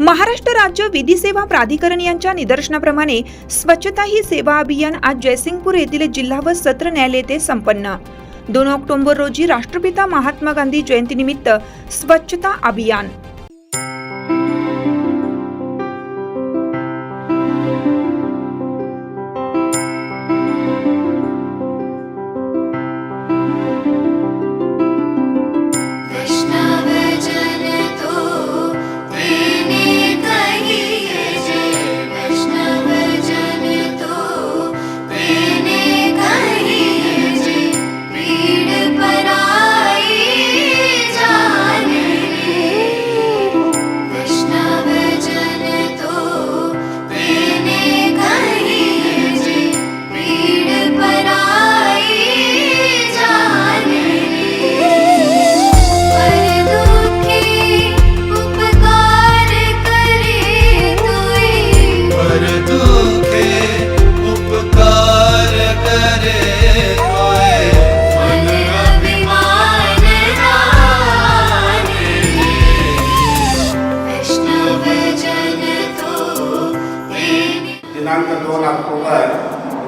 महाराष्ट्र राज्य विधी सेवा प्राधिकरण यांच्या निदर्शनाप्रमाणे स्वच्छता ही सेवा अभियान आज जयसिंगपूर येथील जिल्हा व सत्र न्यायालय ते संपन्न. दोन ऑक्टोबर रोजी राष्ट्रपिता महात्मा गांधी जयंतीनिमित्त स्वच्छता अभियान.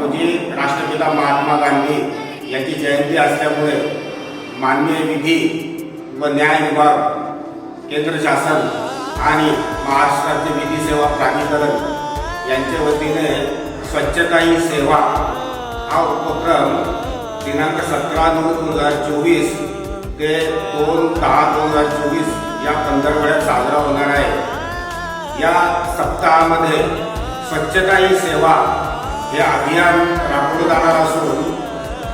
रोजी राष्ट्रपिता महात्मा गांधी यांची जयंती असल्यामुळे माननीय विधी व न्याय विभाग केंद्र शासन आणि महाराष्ट्राचे विधी सेवा प्राधिकरण यांच्या वतीने स्वच्छता ही सेवा हा उपक्रम दिनांक सतरा नऊ दोन हजार चोवीस ते दोन दहा दोन हजार चोवीस या पंधरवड्यात साजरा होणार आहे. या सप्ताहामध्ये स्वच्छता ही सेवा हे अभियान राबवलं जाणार असून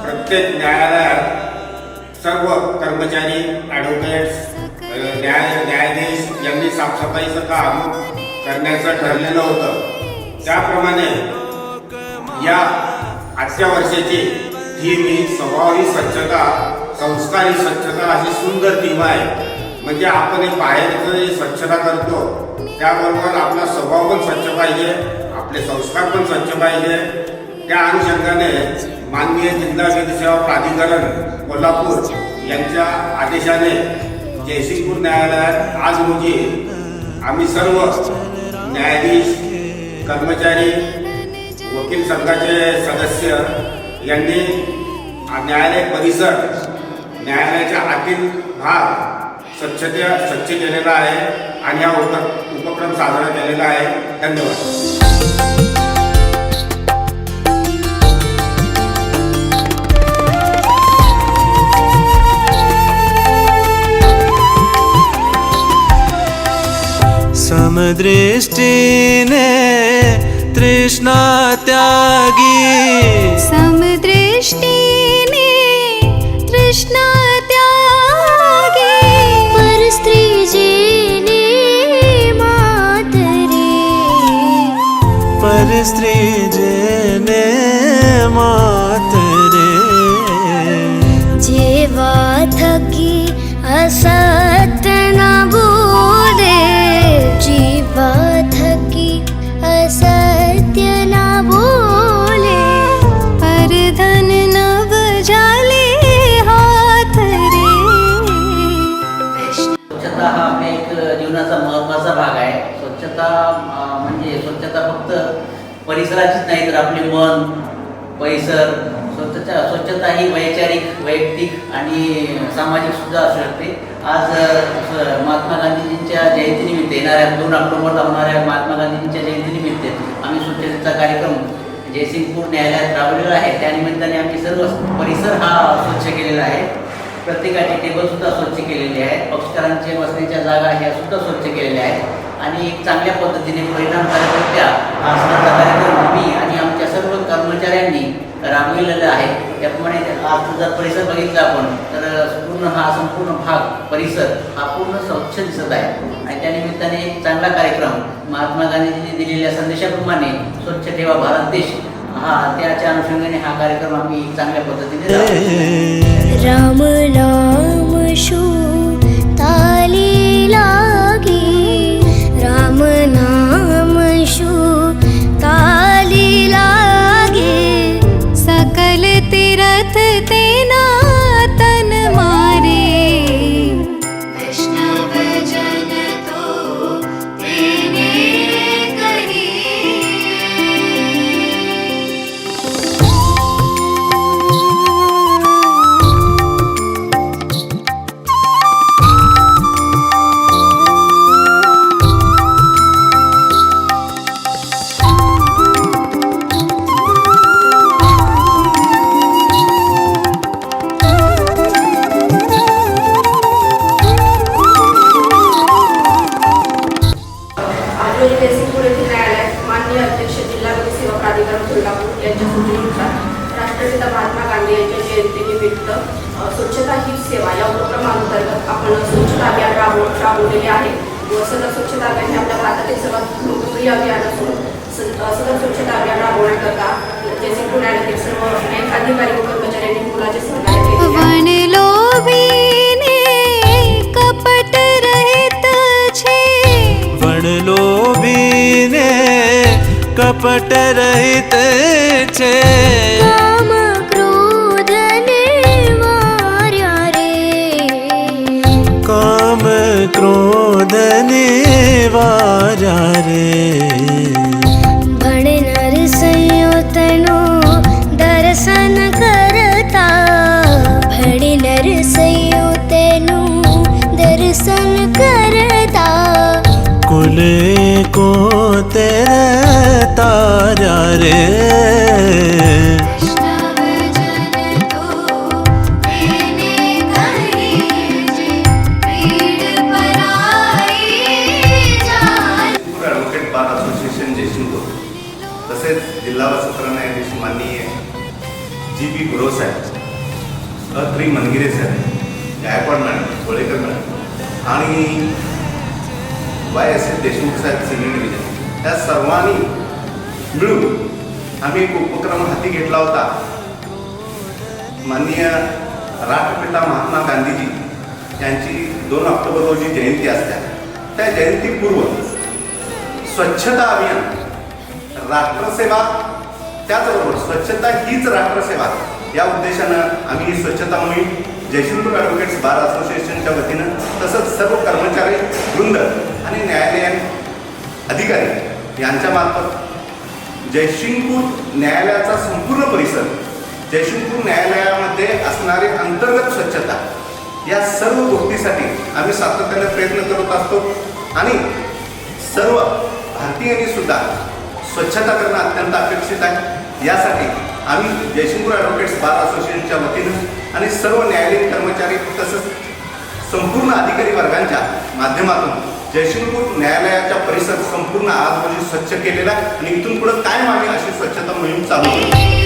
प्रत्येक न्यायालयात सर्व कर्मचारी ॲडव्होकेट्स न्याय न्यायाधीश यांनी साफसफाईचं काम करण्याचं ठरलेलं होतं. त्याप्रमाणे या आजच्या वर्षाची थीम ही स्वभावी स्वच्छता संस्कारी स्वच्छता अशी सुंदर थीम आहे म्हणजे आपण हे बाहेरचं जे स्वच्छता करतो त्याबरोबर आपला स्वभाव पण स्वच्छ पाहिजे. आपले संस्कार पण स्वच्छ पाहिजे. त्या अनुषंगाने माननीय जिल्हा विधी सेवा प्राधिकरण कोल्हापूर यांच्या आदेशाने जयसिंगपूर न्यायालयात आज रोजी आम्ही सर्व न्यायाधीश कर्मचारी वकील संघाचे सदस्य यांनी न्यायालय परिसर न्यायालयाच्या आतील भाग स्वच्छता स्वच्छ केलेला आहे आणि हा उप उपक्रम साजरा केलेला आहे. धन्यवाद. समदृष्टीने तृष्णा त्यागी। समदृष्टीने Her stricine mat फक्त परिसराचीच नाही तर आपले मन परिसर स्वच्छता स्वच्छता ही वैचारिक वैयक्तिक आणि सामाजिक सुद्धा असू शकते. आज महात्मा गांधीजींच्या जयंतीनिमित्त येणाऱ्या दोन ऑक्टोबरला होणाऱ्या महात्मा गांधीजींच्या जयंतीनिमित्त आम्ही स्वच्छतेचा कार्यक्रम जयसिंगपूर न्यायालयात राबवलेला आहे. त्यानिमित्ताने आम्ही सर्व परिसर हा स्वच्छ केलेला आहे. प्रत्येकाची टेबल सुद्धा स्वच्छ केलेली आहे. पक्षकारांचे बसण्याच्या जागा ह्या सुद्धा स्वच्छ केलेल्या आहेत. आणि एक चांगल्या पद्धतीने परिणामकारकरित्या आसना प्रकारे कार्यक्रम मी आणि आमच्या सर्व कर्मचाऱ्यांनी राबविलेलं आहे. त्याप्रमाणे आज जर परिसर बघितला आपण तर पूर्ण हा संपूर्ण भाग परिसर हा पूर्ण स्वच्छ दिसत आहे. आणि त्यानिमित्ताने एक चांगला कार्यक्रम महात्मा गांधींनी दिलेल्या संदेशाप्रमाणे स्वच्छ ठेवा भारत देश हा त्याच्या अनुषंगाने हा कार्यक्रम आम्ही चांगल्या पद्धतीने राम नाम शो तालीला राबवलेले आहे. व सतत स्वच्छता अभियान हे आपल्या भारतातील सर्वात लोकप्रिय अभियान असून स- अ, सतत स्वच्छता अभियान राबवण्याकरता जयसिंगपूर न्यायालयातील सर्व न्यायिक अधिकारी व कर्मचाऱ्यांनी मुलाचे सहकार्य केले. आहे वण लोभीने कपट रहित छे. विचारे बड़े नर भर दर्शन करता। बड़े नर तेन दर्शन करता। कुले को तेरे तारा रे। तसेच जिल्हा व सत्र न्यायाधीश माननीय जी बी गुरव साहेब अत्री मनगिरे साहेब गायकवाड मॅडम कोळेकर मॅडम आणि वाय एस एस देशमुख साहेब सिनियर डिव्हिजन त्या सर्वांनी मिळून आम्ही एक उपक्रम हाती घेतला होता. माननीय राष्ट्रपिता महात्मा गांधीजी यांची दोन ऑक्टोबर रोजी जयंती असते त्या जयंतीपूर्व स्वच्छता अभियान राष्ट्रसेवा त्याचबरोबर स्वच्छता हीच राष्ट्रसेवा. या उद्देशानं आम्ही ही स्वच्छता मोहीम जयशंकर ॲडव्होकेट्स बार असोसिएशनच्या वतीनं तसंच सर्व कर्मचारी वृंद आणि न्यायालयीन अधिकारी यांच्या मार्फत न्यायालयाचा संपूर्ण परिसर जयशिंगपूर न्यायालयामध्ये असणारी अंतर्गत स्वच्छता या सर्व गोष्टीसाठी आम्ही सातत्याने प्रयत्न करत असतो. आणि सर्व भारतीयांनी सुद्धा स्वच्छता करणं अत्यंत अपेक्षित आहे. यासाठी आम्ही जयसिंगपूर ॲडव्होकेट्स बार असोसिएशनच्या वतीनं आणि सर्व न्यायालयीन कर्मचारी तसंच संपूर्ण अधिकारी वर्गांच्या माध्यमातून जयसिंगपूर न्यायालयाचा परिसर संपूर्ण आज रोजी स्वच्छ केलेला आहे आणि इथून पुढे कायम आम्ही अशी स्वच्छता मोहीम चालू केली